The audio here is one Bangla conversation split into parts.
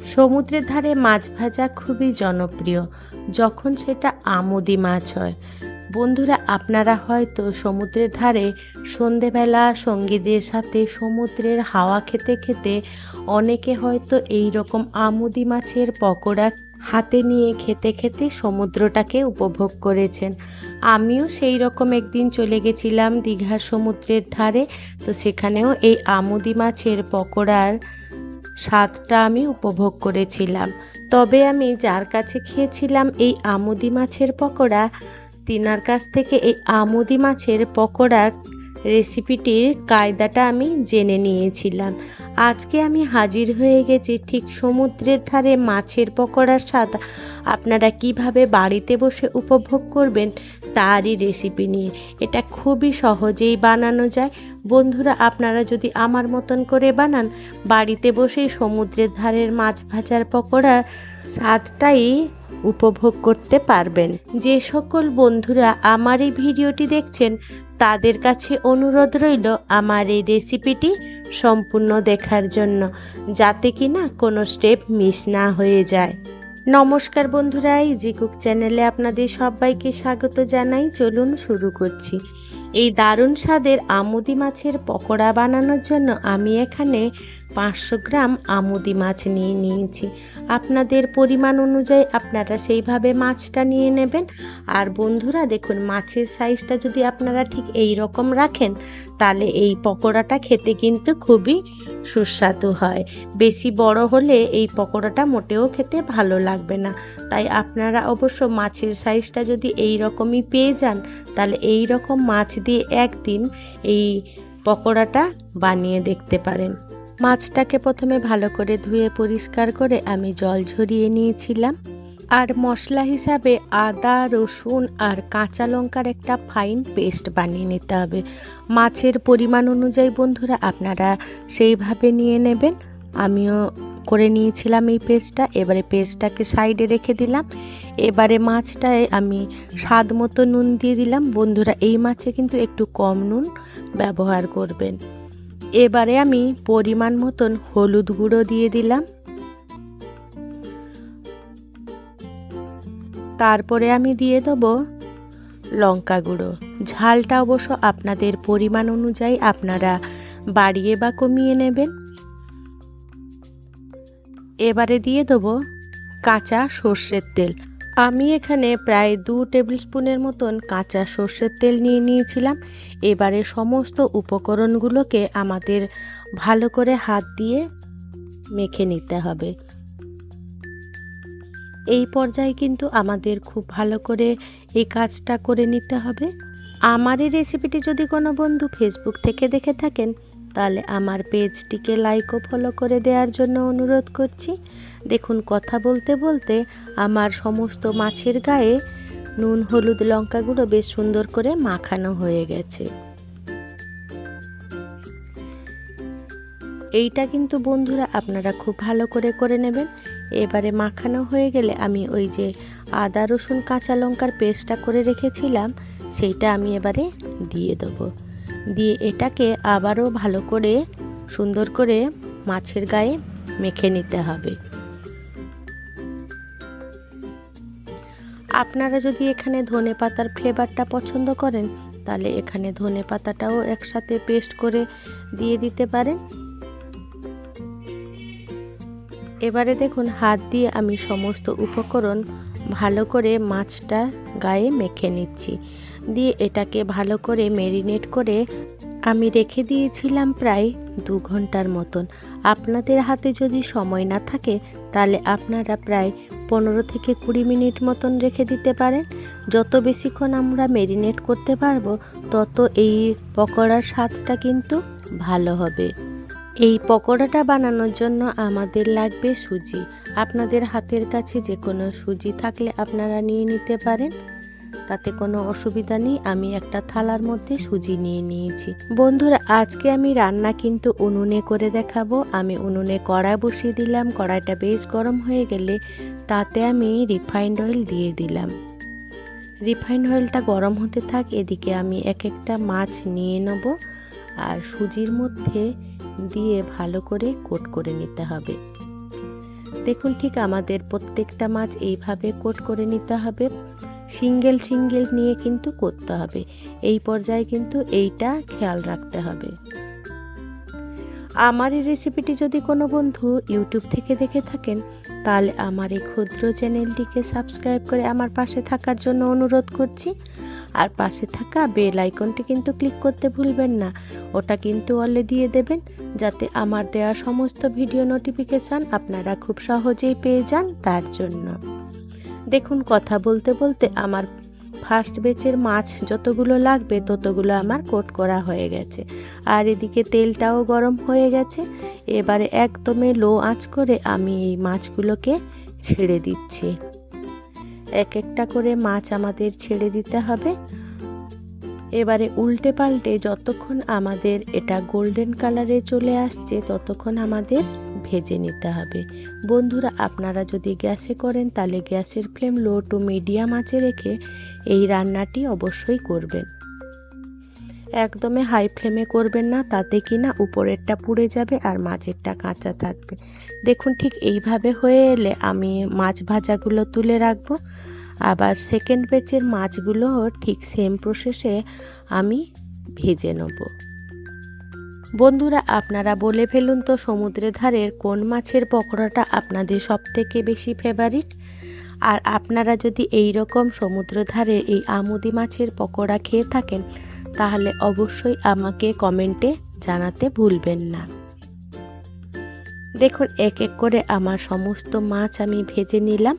সমুদ্রের ধারে মাছ ভাজা খুবই জনপ্রিয়, যখন সেটা আমোদি মাছ হয়। বন্ধুরা, আপনারা হয়তো সমুদ্রের ধারে সন্ধেবেলা সঙ্গীদের সাথে সমুদ্রের হাওয়া খেতে খেতে অনেকে হয়তো এই রকম আমুদি মাছের পকোড়া হাতে নিয়ে খেতে খেতে সমুদ্রটাকে উপভোগ করেছেন। আমিও সেই রকম একদিন চলে গেছিলাম দীঘার সমুদ্রের ধারে, তো সেখানেও এই আমুদি মাছের পকোড়ার স্বাদটা আমি উপভোগ করেছিলাম। তবে আমি যার কাছে খেয়েছিলাম এই আমুদি মাছের পকোড়া, তিনার কাছ থেকে এই আমুদি মাছের পকোড়ার রেসিপিটির কায়দাটা আমি জেনে নিয়েছিলাম। আজকে আমি হাজির হয়ে গেছি ঠিক সমুদ্রের ধারে মাছের পকোড়ার স্বাদ। আপনারা কীভাবে বাড়িতে বসে উপভোগ করবেন তারই রেসিপি নিয়ে। এটা খুবই সহজেই বানানো যায়। বন্ধুরা, আপনারা যদি আমার মতন করে বানান, বাড়িতে বসেই সমুদ্রের ধারের মাছ ভাজার পকোড়ার স্বাদটাই উপভোগ করতে পারবেন। যে সকল বন্ধুরা আমার এই ভিডিওটি দেখছেন, তাদের কাছে অনুরোধ রইল আমার এই রেসিপিটি সম্পূর্ণ দেখার জন্য, যাতে কি না কোনো স্টেপ মিস না হয়ে যায়। নমস্কার বন্ধুরা, এই জিকুক চ্যানেলে আপনাদের সবাইকে স্বাগত জানাই। চলুন শুরু করছি। এই দারুণ স্বাদের আমুদি মাছের পকোড়া বানানোর জন্য আমি এখানে পাঁচশো গ্রাম আমুদি মাছ নিয়ে নিয়েছি। আপনাদের পরিমাণ অনুযায়ী আপনারা সেইভাবে মাছটা নিয়ে নেবেন। আর বন্ধুরা, দেখুন, মাছের সাইজটা যদি আপনারা ঠিক এই রকম রাখেন, তাহলে এই পকোড়াটা খেতে কিন্তু খুবই সুস্বাদু হয়। বেশি বড় হলে এই পকোড়াটা মোটেও খেতে ভালো লাগবে না। তাই আপনারা অবশ্য মাছের সাইজটা যদি এই রকমই পেয়ে যান, তাহলে এই রকম মাছ দিয়ে একদিন এই পকোড়াটা বানিয়ে দেখতে পারেন। মাছটাকে প্রথমে ভালো করে ধুয়ে পরিষ্কার করে আমি জল ঝরিয়ে নিয়েছিলাম। আর মশলা হিসাবে আদা, রসুন আর কাঁচা লঙ্কার একটা ফাইন পেস্ট বানিয়ে নিতে হবে। মাছের পরিমাণ অনুযায়ী বন্ধুরা আপনারা সেইভাবে নিয়ে নেবেন। আমিও করে নিয়েছিলাম এই পেস্টটা এবারে পেস্টটাকে সাইডে রেখে দিলাম। এবারে মাছটায় আমি স্বাদ মতো নুন দিয়ে দিলাম। বন্ধুরা, এই মাছে কিন্তু একটু কম নুন ব্যবহার করবেন। এবারে আমি পরিমাণ মতন হলুদ গুঁড়ো দিয়ে দিলাম। তারপরে আমি দিয়ে দেবো লঙ্কা গুঁড়ো। ঝালটা অবশ্য আপনাদের পরিমাণ অনুযায়ী আপনারা বাড়িয়ে বা কমিয়ে নেবেন। এবারে দিয়ে দেবো কাঁচা সর্ষের তেল। আমি এখানে প্রায় দু টেবিল স্পুনের মতন কাঁচা সর্ষের তেল নিয়ে নিয়েছিলাম। এবারে সমস্ত উপকরণগুলোকে আমাদের ভালো করে হাত দিয়ে মেখে নিতে হবে। এই পর্যায়ে কিন্তু আমাদের খুব ভালো করে এই কাজটা করে নিতে হবে। আমার এই রেসিপিটি যদি কোনো বন্ধু ফেসবুক থেকে দেখে থাকেন তাহলে আমার পেজটিকে লাইক ও ফলো করে দেওয়ার জন্য অনুরোধ করছি। দেখুন, কথা বলতে বলতে আমার সমস্ত মাছের গায়ে নুন, হলুদ, লঙ্কাগুলো বেশ সুন্দর করে মাখানো হয়ে গেছে। এইটা কিন্তু বন্ধুরা আপনারা খুব ভালো করে করে নেবেন। এবারে মাখানো হয়ে গেলে আমি ওই যে আদা, রসুন, কাঁচা লঙ্কার পেস্টটা করে রেখেছিলাম, সেইটা আমি এবারে দিয়ে দেবো। দিয়ে এটাকে আবারও ভালো করে সুন্দর করে মাছের গায়ে মেখে নিতে হবে। আপনারা যদি এখানে ধনে পাতার ফ্লেভারটা পছন্দ করেন, তাহলে এখানে ধনে পাতাটাও একসাথে পেস্ট করে দিয়ে দিতে পারেন। এবারে দেখুন, হাত দিয়ে আমি সমস্ত উপকরণ ভালো করে মাছটা গায়ে মেখে নিচ্ছি। দিয়ে এটাকে ভালো করে মেরিনেট করে আমি রেখে দিয়েছিলাম প্রায় দু ঘণ্টার মতন। আপনাদের হাতে যদি সময় না থাকে, তাহলে আপনারা প্রায় পনেরো থেকে কুড়ি মিনিট মতন রেখে দিতে পারেন। যত বেশিক্ষণ আমরা মেরিনেট করতে পারব, তত এই পকোড়ার স্বাদটা কিন্তু ভালো হবে। এই পকোড়াটা বানানোর জন্য আমাদের লাগবে সুজি। আপনাদের হাতের কাছে যে কোনো সুজি থাকলে আপনারা নিয়ে নিতে পারেন। তাতে কোনো অসুবিধা নেই, আমি একটা থালার মধ্যে সুজি নিয়ে নিয়েছি। বন্ধুরা, আজকে আমি রান্না কিন্তু উনুনে করে দেখাবো। আমি উনুনে কড়া বসিয়ে দিলাম, কড়াইটা বেশ গরম হয়ে গেলে তাতে আমি রিফাইন্ড অয়েল দিয়ে দিলাম। রিফাইন্ড অয়েলটা গরম হতে থাক, এদিকে আমি এক একটা মাছ নিয়ে নেব আর সুজির মধ্যে দিয়ে ভালো করে কোট করে নিতে হবে। দেখুন, ঠিক আমাদের প্রত্যেকটা মাছ এইভাবে কোট করে নিতে হবে। সিঙ্গেল সিঙ্গেল নিয়ে কিন্তু করতে হবে। এই পর্যায়ে কিন্তু এইটা খেয়াল রাখতে হবে। আমার এই রেসিপিটি যদি কোনো বন্ধু ইউটিউব থেকে দেখে থাকেন, তাহলে আমার এই ক্ষুদ্র চ্যানেলটিকে সাবস্ক্রাইব করে আমার পাশে থাকার জন্য অনুরোধ করছি। আর পাশে থাকা বেল আইকনটি কিন্তু ক্লিক করতে ভুলবেন না। ওটা কিন্তু অলে দিয়ে দেবেন, যাতে আমার দেওয়া সমস্ত ভিডিও নোটিফিকেশান আপনারা খুব সহজেই পেয়ে যান তার জন্য। দেখুন কথা বলতে বলতে আমার ফার্স্ট বেচের মাছ যতগুলো লাগবে, ততগুলো আমার কোট করা হয়ে গেছে। আর এদিকে তেলটাও গরম হয়ে গেছে। এবারে একদমে লো আঁচ করে আমি এই মাছগুলোকে ছেড়ে দিচ্ছি। এক একটা করে মাছ আমাদের ছেড়ে দিতে হবে। এবারে উল্টে পাল্টে যতক্ষণ আমাদের এটা গোল্ডেন কালারে চলে আসছে, ততক্ষণ আমাদের ভেজে নিতে হবে। বন্ধুরা, আপনারা যদি গ্যাসে করেন, তাহলে গ্যাসের ফ্লেম লো টু মিডিয়াম আঁচে রেখে এই রান্নাটি অবশ্যই করবেন। একদমে হাই ফ্লেমে করবেন না, তাতে কি না উপরেরটা পুড়ে যাবে আর মাছেরটা কাঁচা থাকবে। দেখুন, ঠিক এইভাবে হয়ে এলে আমি মাছ ভাজাগুলো তুলে রাখব। আবার সেকেন্ড ব্যাচের মাছগুলো ঠিক সেম প্রসেসে আমি ভেজে নেব। বন্ধুরা, আপনারা বলে ফেলুন তো, সমুদ্রের ধারের কোন মাছের পকোড়াটা আপনাদের সব থেকে বেশি ফেভারিট আর আপনারা যদি এই রকম সমুদ্র ধারে এই আমুদি মাছের পকোড়া খেয়ে থাকেন, তাহলে অবশ্যই আমাকে কমেন্টে জানাতে ভুলবেন না। দেখুন, এক এক করে আমার সমস্ত মাছ আমি ভেজে নিলাম।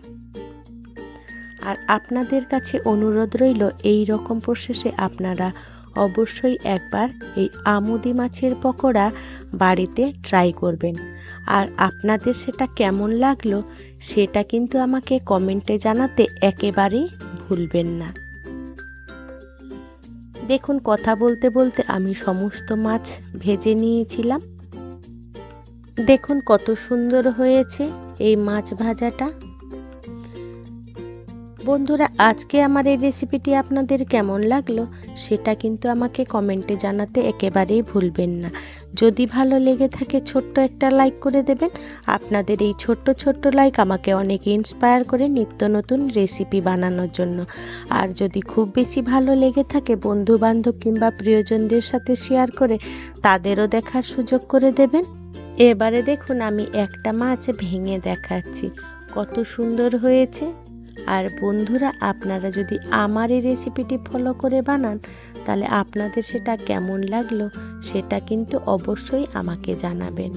আর আপনাদের কাছে অনুরোধ রইল এই রকম প্রসেসে আপনারা অবশ্যই একবার এই আমুদি মাছের পকোড়া বাড়িতে ট্রাই করবেন। আর আপনাদের সেটা কেমন লাগল, সেটা কিন্তু আমাকে কমেন্টে জানাতে একেবারেই ভুলবেন না। দেখুন, কথা বলতে বলতে আমি সমস্ত মাছ ভেজে নিয়েছিলাম। দেখুন কত সুন্দর হয়েছে এই মাছ ভাজাটা। বন্ধুরা, আজকে আমার এই রেসিপিটি আপনাদের কেমন লাগল সেটা কিন্তু আমাকে কমেন্টে জানাতে একেবারেই ভুলবেন না। যদি ভালো লেগে থাকে, ছোট্ট একটা লাইক করে দেবেন। আপনাদের এই ছোট্ট ছোট্ট লাইক আমাকে অনেক ইন্সপায়ার করে নিত্য নতুন রেসিপি বানানোর জন্য। আর যদি খুব বেশি ভালো লেগে থাকে বন্ধু বান্ধব কিংবা প্রিয়জনদের সাথে শেয়ার করে তাদেরও দেখার সুযোগ করে দেবেন। এবারে দেখুন, আমি একটা মাছ ভেঙে দেখাচ্ছি। কত সুন্দর হয়েছে। আর বন্ধুরা, আপনারা যদি আমার এই রেসিপিটি ফলো করে বানান, তাহলে আপনাদের সেটা কেমন লাগল সেটা কিন্তু অবশ্যই আমাকে জানাবেন।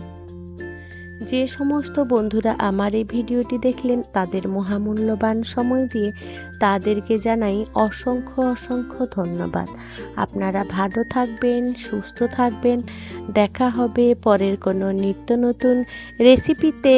যে সমস্ত বন্ধুরা আমার এই ভিডিওটি দেখলেন, তাদের মহামূল্যবান সময় দিয়ে তাদেরকে জানাই অসংখ্য অসংখ্য ধন্যবাদ। আপনারা ভালো থাকবেন, সুস্থ থাকবেন। দেখা হবে পরের কোনো নিত্য নতুন রেসিপিতে